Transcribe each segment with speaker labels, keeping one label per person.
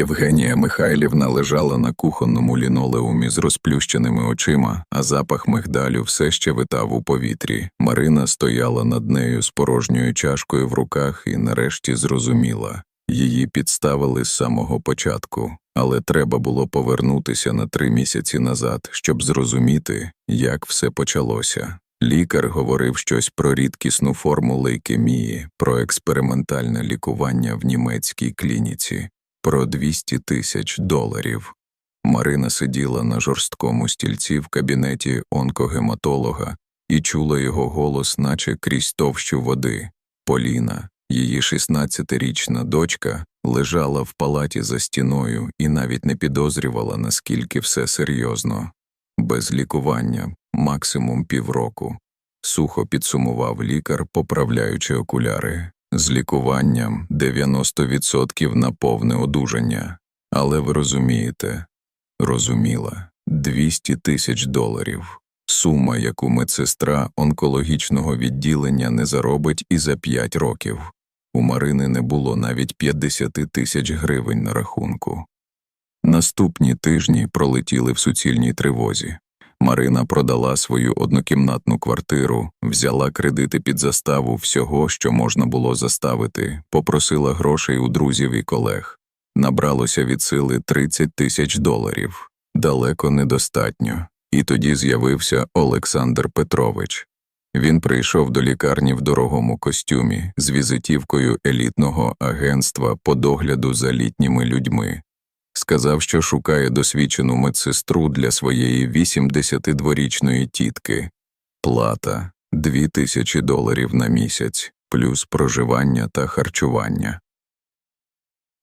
Speaker 1: Євгенія Михайлівна лежала на кухонному лінолеумі з розплющеними очима, а запах мигдалю все ще витав у повітрі. Марина стояла над нею з порожньою чашкою в руках і нарешті зрозуміла. Її підставили з самого початку, але треба було повернутися на три місяці назад, щоб зрозуміти, як все почалося. Лікар говорив щось про рідкісну форму лейкемії, про експериментальне лікування в німецькій клініці, про 200 тисяч доларів. Марина сиділа на жорсткому стільці в кабінеті онкогематолога і чула його голос, наче крізь товщу води. Поліна, її 16-річна дочка, лежала в палаті за стіною і навіть не підозрювала, наскільки все серйозно. Без лікування максимум півроку. Сухо підсумував лікар, поправляючи окуляри. З лікуванням 90% на повне одужання. Але ви розумієте, розуміла, 200 тисяч доларів. Сума, яку медсестра онкологічного відділення не заробить і за 5 років. У Марини не було навіть 50 тисяч гривень на рахунку. Наступні тижні пролетіли в суцільній тривозі. Марина продала свою однокімнатну квартиру, взяла кредити під заставу всього, що можна було заставити, попросила грошей у друзів і колег. Набралося від сили 30 тисяч доларів. Далеко недостатньо. І тоді з'явився Олександр Петрович. Він прийшов до лікарні в дорогому костюмі з візитівкою елітного агентства по догляду за літніми людьми. Сказав, що шукає досвідчену медсестру для своєї 82-річної тітки. Плата 2000 доларів на місяць, плюс проживання та харчування.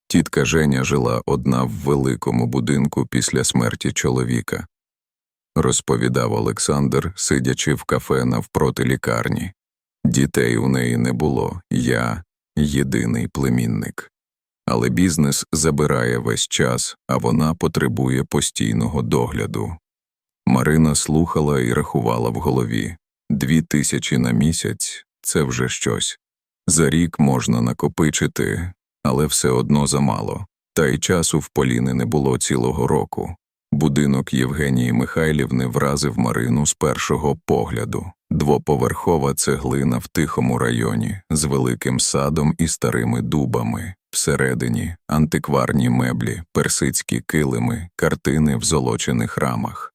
Speaker 1: Тітка Женя жила одна в великому будинку після смерті чоловіка. Розповідав Олександр, сидячи в кафе навпроти лікарні. Дітей у неї не було, я єдиний племінник але бізнес забирає весь час, а вона потребує постійного догляду. Марина слухала і рахувала в голові дві тисячі на місяць це вже щось. За рік можна накопичити, але все одно замало, та й часу в Поліни не було цілого року. Будинок Євгенії Михайлівни вразив Марину з першого погляду двоповерхова цеглина в тихому районі з великим садом і старими дубами, всередині антикварні меблі, персидські килими, картини в золочених рамах.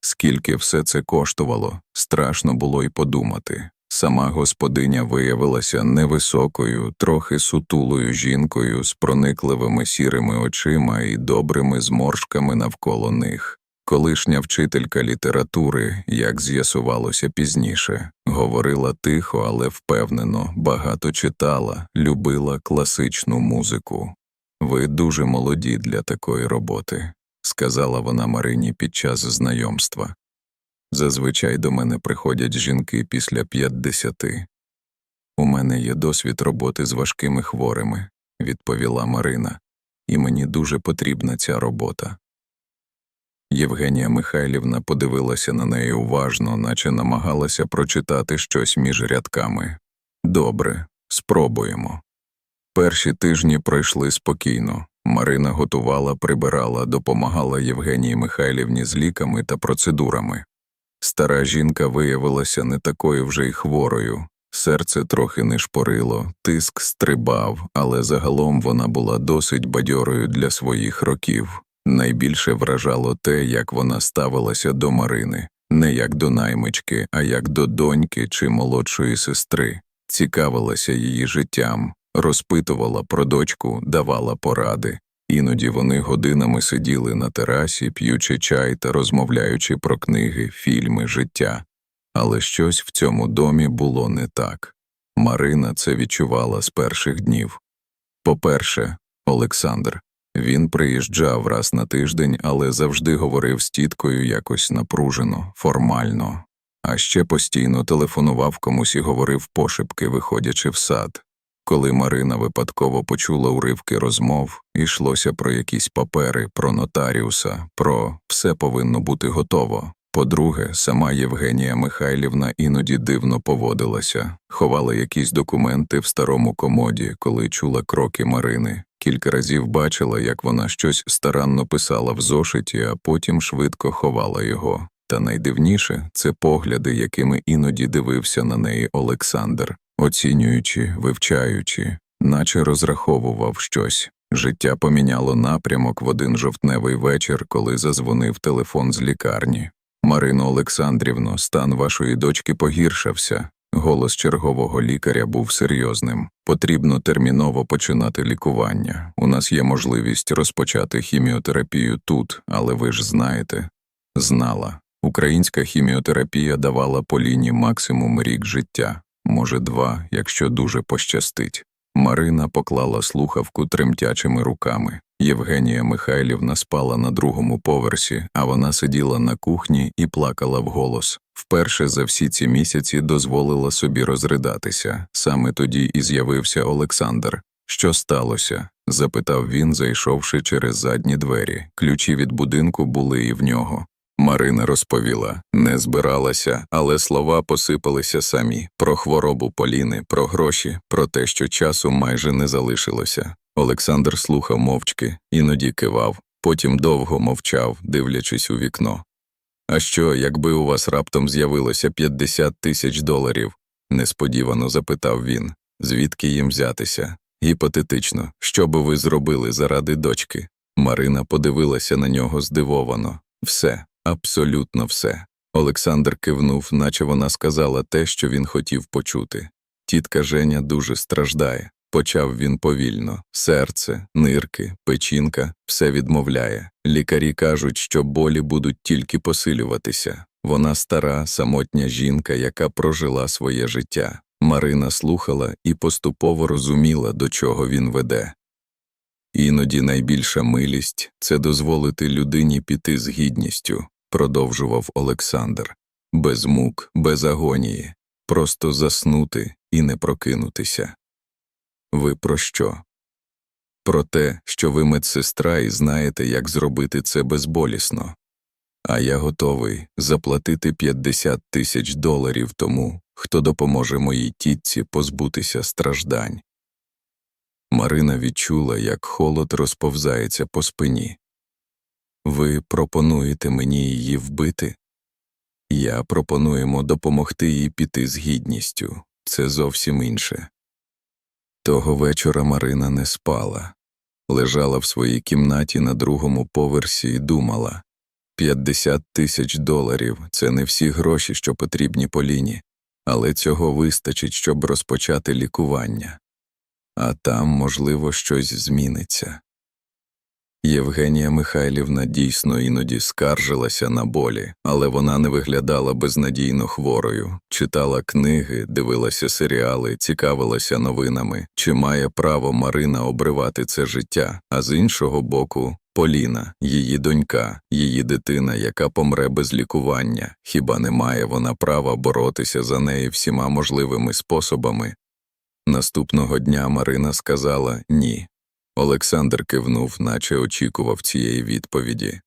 Speaker 1: Скільки все це коштувало, страшно було й подумати. Сама господиня виявилася невисокою, трохи сутулою жінкою з проникливими сірими очима і добрими зморшками навколо них. Колишня вчителька літератури, як з'ясувалося пізніше, говорила тихо, але впевнено, багато читала, любила класичну музику. Ви дуже молоді для такої роботи, сказала вона Марині під час знайомства. Зазвичай до мене приходять жінки після п'ятдесяти. У мене є досвід роботи з важкими хворими, відповіла Марина, і мені дуже потрібна ця робота. Євгенія Михайлівна подивилася на неї уважно, наче намагалася прочитати щось між рядками. Добре, спробуємо. Перші тижні пройшли спокійно. Марина готувала, прибирала, допомагала Євгенії Михайлівні з ліками та процедурами. Стара жінка виявилася не такою вже й хворою, серце трохи не шпорило, тиск стрибав, але загалом вона була досить бадьорою для своїх років. Найбільше вражало те, як вона ставилася до Марини, не як до наймички, а як до доньки чи молодшої сестри, цікавилася її життям, розпитувала про дочку, давала поради. Іноді вони годинами сиділи на терасі, п'ючи чай та розмовляючи про книги, фільми, життя. Але щось в цьому домі було не так. Марина це відчувала з перших днів. По-перше, Олександр. Він приїжджав раз на тиждень, але завжди говорив з тіткою якось напружено, формально, а ще постійно телефонував комусь і говорив пошепки, виходячи в сад. Коли Марина випадково почула уривки розмов, йшлося про якісь папери, про нотаріуса, про все повинно бути готово. По-друге, сама Євгенія Михайлівна іноді дивно поводилася, ховала якісь документи в старому комоді, коли чула кроки Марини, кілька разів бачила, як вона щось старанно писала в зошиті, а потім швидко ховала його. Та найдивніше це погляди, якими іноді дивився на неї Олександр, оцінюючи, вивчаючи, наче розраховував щось. Життя поміняло напрямок в один жовтневий вечір, коли зазвонив телефон з лікарні. Марино Олександрівно, стан вашої дочки погіршився. Голос чергового лікаря був серйозним. Потрібно терміново починати лікування. У нас є можливість розпочати хіміотерапію тут, але ви ж знаєте. Знала. Українська хіміотерапія давала Поліні максимум рік життя, може два, якщо дуже пощастить. Марина поклала слухавку тремтячими руками. Євгенія Михайлівна спала на другому поверсі, а вона сиділа на кухні і плакала вголос. Вперше за всі ці місяці дозволила собі розридатися. Саме тоді і з'явився Олександр. Що сталося? запитав він, зайшовши через задні двері. Ключі від будинку були і в нього. Марина розповіла, не збиралася, але слова посипалися самі про хворобу Поліни, про гроші, про те, що часу майже не залишилося. Олександр слухав мовчки, іноді кивав, потім довго мовчав, дивлячись у вікно. А що, якби у вас раптом з'явилося 50 тисяч доларів? несподівано запитав він. Звідки їм взятися? Гіпотетично, що би ви зробили заради дочки? Марина подивилася на нього здивовано. Все, абсолютно все. Олександр кивнув, наче вона сказала те, що він хотів почути. Тітка Женя дуже страждає. Почав він повільно серце, нирки, печінка все відмовляє. Лікарі кажуть, що болі будуть тільки посилюватися. Вона стара, самотня жінка, яка прожила своє життя. Марина слухала і поступово розуміла, до чого він веде. Іноді найбільша милість це дозволити людині піти з гідністю, продовжував Олександр, без мук, без агонії, просто заснути і не прокинутися. Ви про що? Про те, що ви медсестра і знаєте, як зробити це безболісно. А я готовий заплатити 50 тисяч доларів тому, хто допоможе моїй тітці позбутися страждань. Марина відчула, як холод розповзається по спині. Ви пропонуєте мені її вбити? Я пропонуємо допомогти їй піти з гідністю. Це зовсім інше. Того вечора Марина не спала, лежала в своїй кімнаті на другому поверсі і думала 50 тисяч доларів це не всі гроші, що потрібні Поліні, але цього вистачить, щоб розпочати лікування, а там, можливо, щось зміниться. Євгенія Михайлівна дійсно іноді скаржилася на болі, але вона не виглядала безнадійно хворою, читала книги, дивилася серіали, цікавилася новинами, чи має право Марина обривати це життя, а з іншого боку, Поліна, її донька, її дитина, яка помре без лікування, хіба не має вона права боротися за неї всіма можливими способами? Наступного дня Марина сказала ні. Олександр кивнув, наче очікував цієї відповіді.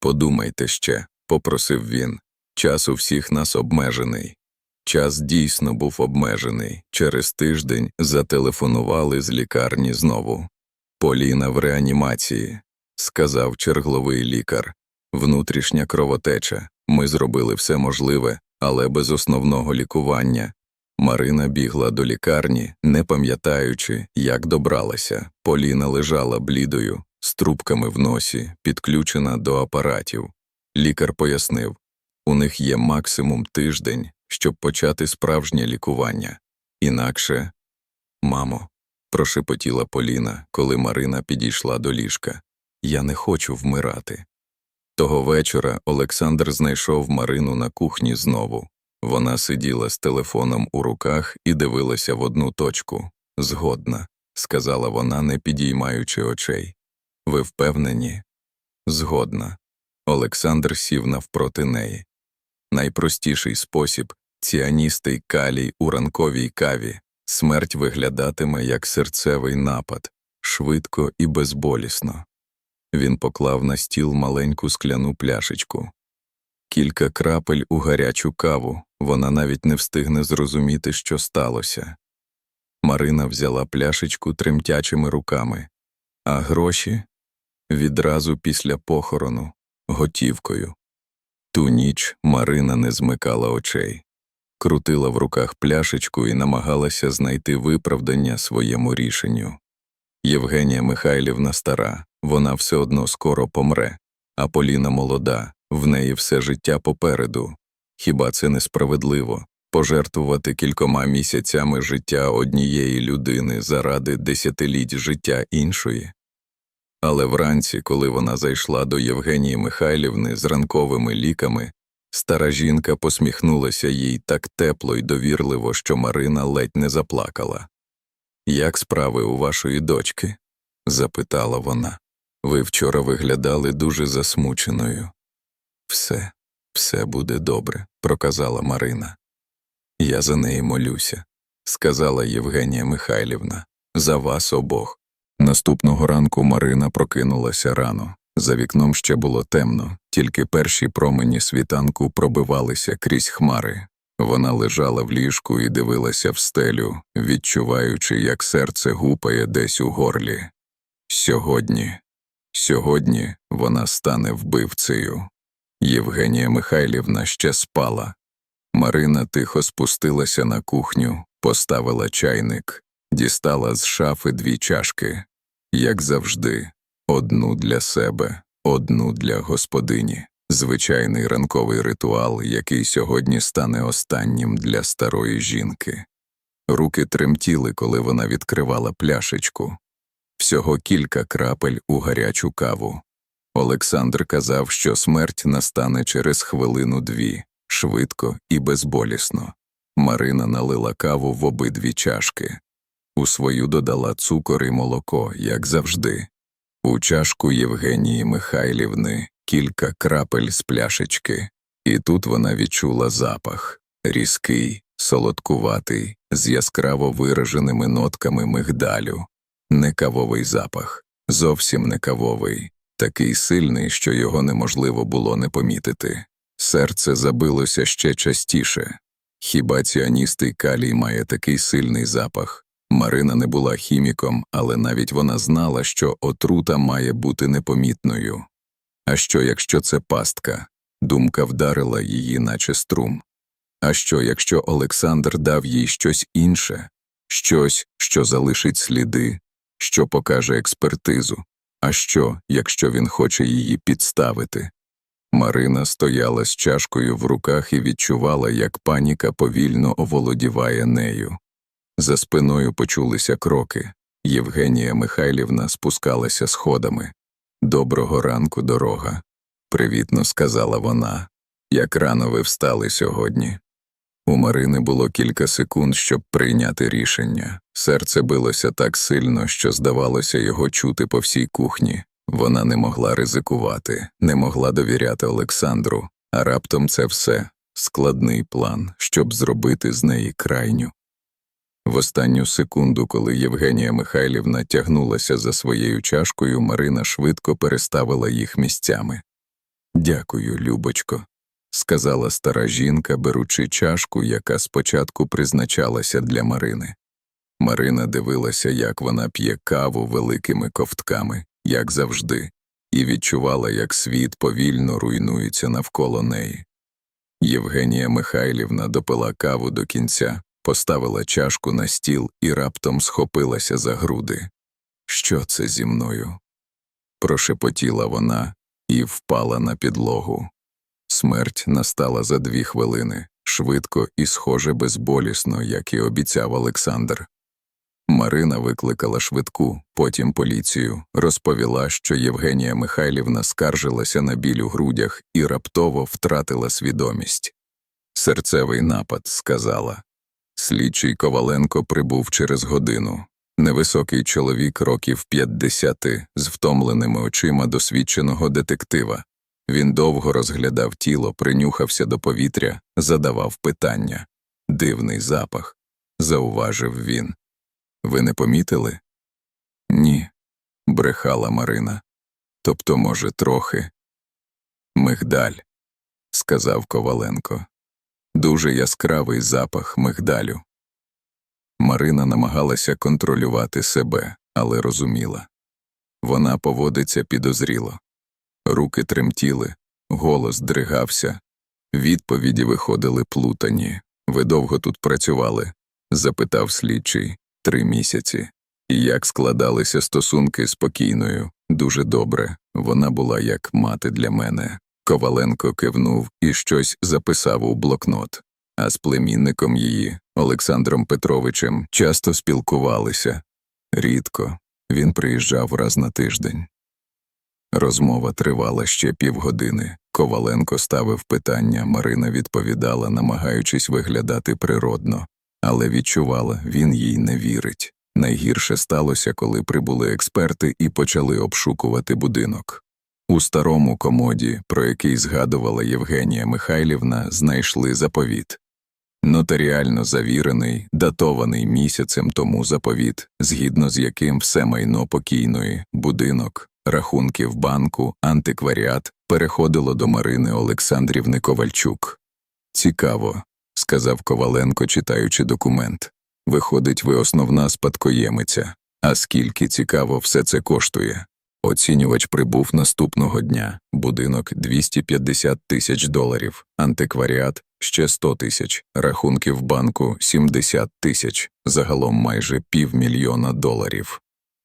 Speaker 1: Подумайте ще, попросив він. Час у всіх нас обмежений. Час дійсно був обмежений. Через тиждень зателефонували з лікарні знову. Поліна в реанімації, сказав чергловий лікар. Внутрішня кровотеча. Ми зробили все можливе, але без основного лікування Марина бігла до лікарні, не пам'ятаючи, як добралася. Поліна лежала блідою, з трубками в носі, підключена до апаратів. Лікар пояснив у них є максимум тиждень, щоб почати справжнє лікування. Інакше, мамо, прошепотіла Поліна, коли Марина підійшла до ліжка. Я не хочу вмирати. Того вечора Олександр знайшов Марину на кухні знову. Вона сиділа з телефоном у руках і дивилася в одну точку. Згодна, сказала вона, не підіймаючи очей. Ви впевнені? Згодна. Олександр сів навпроти неї. Найпростіший спосіб ціаністий калій у ранковій каві. Смерть виглядатиме як серцевий напад, швидко і безболісно. Він поклав на стіл маленьку скляну пляшечку. Кілька крапель у гарячу каву, вона навіть не встигне зрозуміти, що сталося. Марина взяла пляшечку тремтячими руками. а гроші відразу після похорону, готівкою. Ту ніч Марина не змикала очей, крутила в руках пляшечку і намагалася знайти виправдання своєму рішенню. Євгенія Михайлівна стара, вона все одно скоро помре, а Поліна молода, в неї все життя попереду. Хіба це несправедливо пожертвувати кількома місяцями життя однієї людини заради десятиліть життя іншої? Але вранці, коли вона зайшла до Євгенії Михайлівни з ранковими ліками, стара жінка посміхнулася їй так тепло й довірливо, що Марина ледь не заплакала. Як справи у вашої дочки? запитала вона. Ви вчора виглядали дуже засмученою. Все, все буде добре, проказала Марина. Я за неї молюся, сказала Євгенія Михайлівна, за вас обох. Наступного ранку Марина прокинулася рано. За вікном ще було темно, тільки перші промені світанку пробивалися крізь хмари. Вона лежала в ліжку і дивилася в стелю, відчуваючи, як серце гупає десь у горлі. Сьогодні, сьогодні вона стане вбивцею. Євгенія Михайлівна ще спала. Марина тихо спустилася на кухню, поставила чайник, дістала з шафи дві чашки, як завжди, одну для себе, одну для господині. Звичайний ранковий ритуал, який сьогодні стане останнім для старої жінки. Руки тремтіли, коли вона відкривала пляшечку. Всього кілька крапель у гарячу каву. Олександр казав, що смерть настане через хвилину-дві, швидко і безболісно. Марина налила каву в обидві чашки. У свою додала цукор і молоко, як завжди. У чашку Євгенії Михайлівни кілька крапель з пляшечки, і тут вона відчула запах різкий, солодкуватий, з яскраво вираженими нотками мигдалю, не кавовий запах, зовсім не кавовий, такий сильний, що його неможливо було не помітити. Серце забилося ще частіше. Хіба ціаністий калій має такий сильний запах? Марина не була хіміком, але навіть вона знала, що отрута має бути непомітною. А що, якщо це пастка? Думка вдарила її, наче струм. А що, якщо Олександр дав їй щось інше, щось, що залишить сліди, що покаже експертизу? А що, якщо він хоче її підставити? Марина стояла з чашкою в руках і відчувала, як паніка повільно оволодіває нею. За спиною почулися кроки. Євгенія Михайлівна спускалася сходами. Доброго ранку, дорога, привітно сказала вона. Як рано ви встали сьогодні. У Марини було кілька секунд, щоб прийняти рішення. Серце билося так сильно, що здавалося його чути по всій кухні. Вона не могла ризикувати, не могла довіряти Олександру, а раптом це все складний план, щоб зробити з неї крайню. В останню секунду, коли Євгенія Михайлівна тягнулася за своєю чашкою, Марина швидко переставила їх місцями. Дякую, Любочко, сказала стара жінка, беручи чашку, яка спочатку призначалася для Марини. Марина дивилася, як вона п'є каву великими ковтками, як завжди, і відчувала, як світ повільно руйнується навколо неї. Євгенія Михайлівна допила каву до кінця, поставила чашку на стіл і раптом схопилася за груди. Що це зі мною? Прошепотіла вона і впала на підлогу. Смерть настала за дві хвилини, швидко і схоже безболісно, як і обіцяв Олександр. Марина викликала швидку, потім поліцію, розповіла, що Євгенія Михайлівна скаржилася на біль у грудях і раптово втратила свідомість. Серцевий напад, сказала. Слідчий Коваленко прибув через годину. Невисокий чоловік років 50 з втомленими очима досвідченого детектива. Він довго розглядав тіло, принюхався до повітря, задавав питання. Дивний запах, зауважив він. Ви не помітили? Ні, брехала Марина. Тобто, може, трохи. Мигдаль, сказав Коваленко. Дуже яскравий запах мигдалю. Марина намагалася контролювати себе, але розуміла Вона поводиться підозріло. Руки тремтіли, голос дригався. Відповіді виходили плутані. Ви довго тут працювали? запитав слідчий. Три місяці. І як складалися стосунки з покійною? Дуже добре. Вона була як мати для мене. Коваленко кивнув і щось записав у блокнот. А з племінником її, Олександром Петровичем, часто спілкувалися. Рідко. Він приїжджав раз на тиждень. Розмова тривала ще півгодини. Коваленко ставив питання, Марина відповідала, намагаючись виглядати природно, але відчувала, він їй не вірить. Найгірше сталося, коли прибули експерти і почали обшукувати будинок. У старому комоді, про який згадувала Євгенія Михайлівна, знайшли заповіт. Нотаріально завірений, датований місяцем тому заповіт, згідно з яким все майно покійної, будинок, рахунки в банку, антикваріат переходило до Марини Олександрівни Ковальчук. Цікаво, сказав Коваленко, читаючи документ. Виходить, ви основна спадкоємиця. А скільки цікаво все це коштує? Оцінювач прибув наступного дня. Будинок 250 тисяч доларів, антикваріат ще 100 тисяч, рахунки в банку 70 тисяч, загалом майже півмільйона доларів.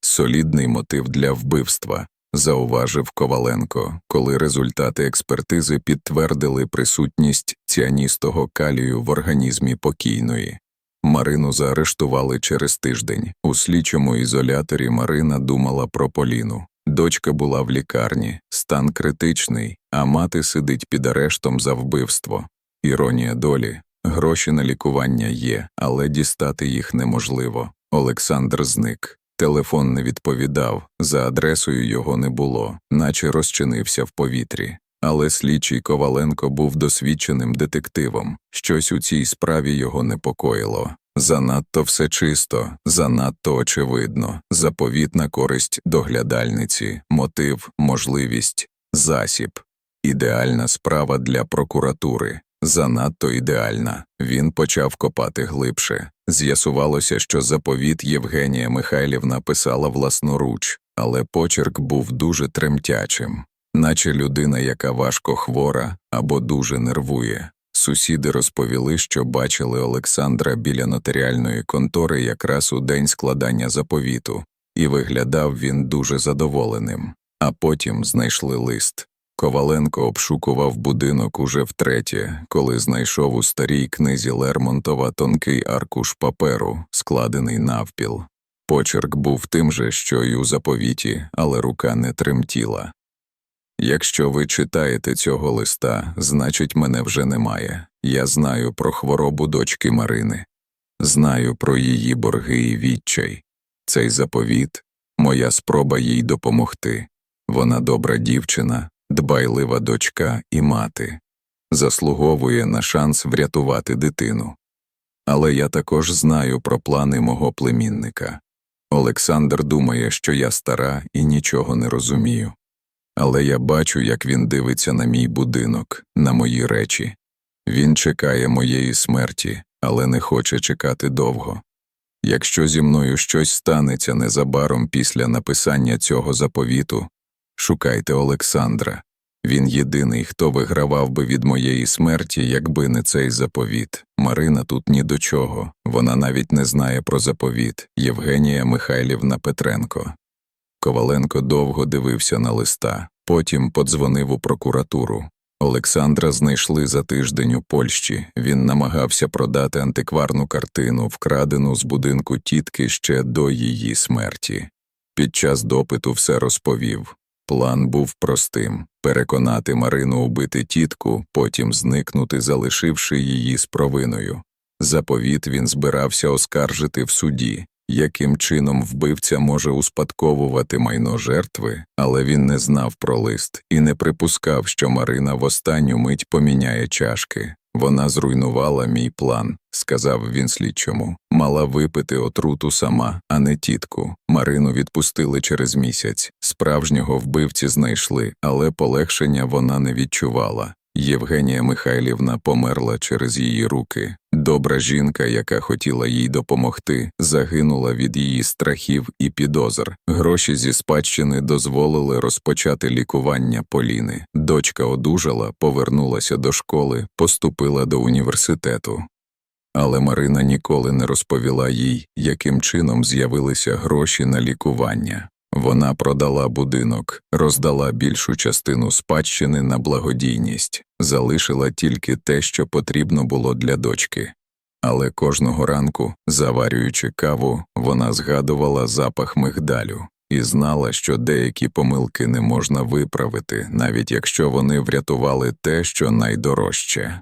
Speaker 1: Солідний мотив для вбивства, зауважив Коваленко, коли результати експертизи підтвердили присутність ціаністого калію в організмі покійної. Марину заарештували через тиждень. У слідчому ізоляторі Марина думала про Поліну. Дочка була в лікарні, стан критичний, а мати сидить під арештом за вбивство. Іронія долі. Гроші на лікування є, але дістати їх неможливо. Олександр зник. Телефон не відповідав, за адресою його не було, наче розчинився в повітрі. Але слідчий Коваленко був досвідченим детективом, щось у цій справі його непокоїло. Занадто все чисто, занадто очевидно, заповіт на користь доглядальниці, мотив, можливість, засіб. Ідеальна справа для прокуратури. Занадто ідеальна. Він почав копати глибше. З'ясувалося, що заповіт Євгенія Михайлівна писала власноруч, але почерк був дуже тремтячим, наче людина, яка важко хвора або дуже нервує. Сусіди розповіли, що бачили Олександра біля нотаріальної контори якраз у день складання заповіту, і виглядав він дуже задоволеним. А потім знайшли лист. Коваленко обшукував будинок уже втретє, коли знайшов у старій книзі Лермонтова тонкий аркуш паперу, складений навпіл. Почерк був тим же, що й у заповіті, але рука не тремтіла. Якщо ви читаєте цього листа, значить мене вже немає. Я знаю про хворобу дочки Марини, знаю про її борги і відчай. Цей заповіт моя спроба їй допомогти. Вона добра дівчина, дбайлива дочка і мати, заслуговує на шанс врятувати дитину. Але я також знаю про плани мого племінника. Олександр думає, що я стара і нічого не розумію. Але я бачу, як він дивиться на мій будинок, на мої речі. Він чекає моєї смерті, але не хоче чекати довго. Якщо зі мною щось станеться незабаром після написання цього заповіту, шукайте Олександра. Він єдиний, хто вигравав би від моєї смерті, якби не цей заповіт. Марина тут ні до чого, вона навіть не знає про заповіт Євгенія Михайлівна Петренко. Коваленко довго дивився на листа, потім подзвонив у прокуратуру. Олександра знайшли за тиждень у Польщі. Він намагався продати антикварну картину, вкрадену з будинку тітки ще до її смерті. Під час допиту все розповів. План був простим переконати Марину убити тітку, потім зникнути, залишивши її з провиною. Заповіт він збирався оскаржити в суді, яким чином вбивця може успадковувати майно жертви, але він не знав про лист і не припускав, що Марина в останню мить поміняє чашки. Вона зруйнувала мій план, сказав він слідчому. Мала випити отруту сама, а не тітку. Марину відпустили через місяць. Справжнього вбивці знайшли, але полегшення вона не відчувала. Євгенія Михайлівна померла через її руки. Добра жінка, яка хотіла їй допомогти, загинула від її страхів і підозр. Гроші зі спадщини дозволили розпочати лікування Поліни. Дочка одужала, повернулася до школи, поступила до університету. Але Марина ніколи не розповіла їй, яким чином з'явилися гроші на лікування. Вона продала будинок, роздала більшу частину спадщини на благодійність, залишила тільки те, що потрібно було для дочки. Але кожного ранку, заварюючи каву, вона згадувала запах мигдалю і знала, що деякі помилки не можна виправити, навіть якщо вони врятували те, що найдорожче.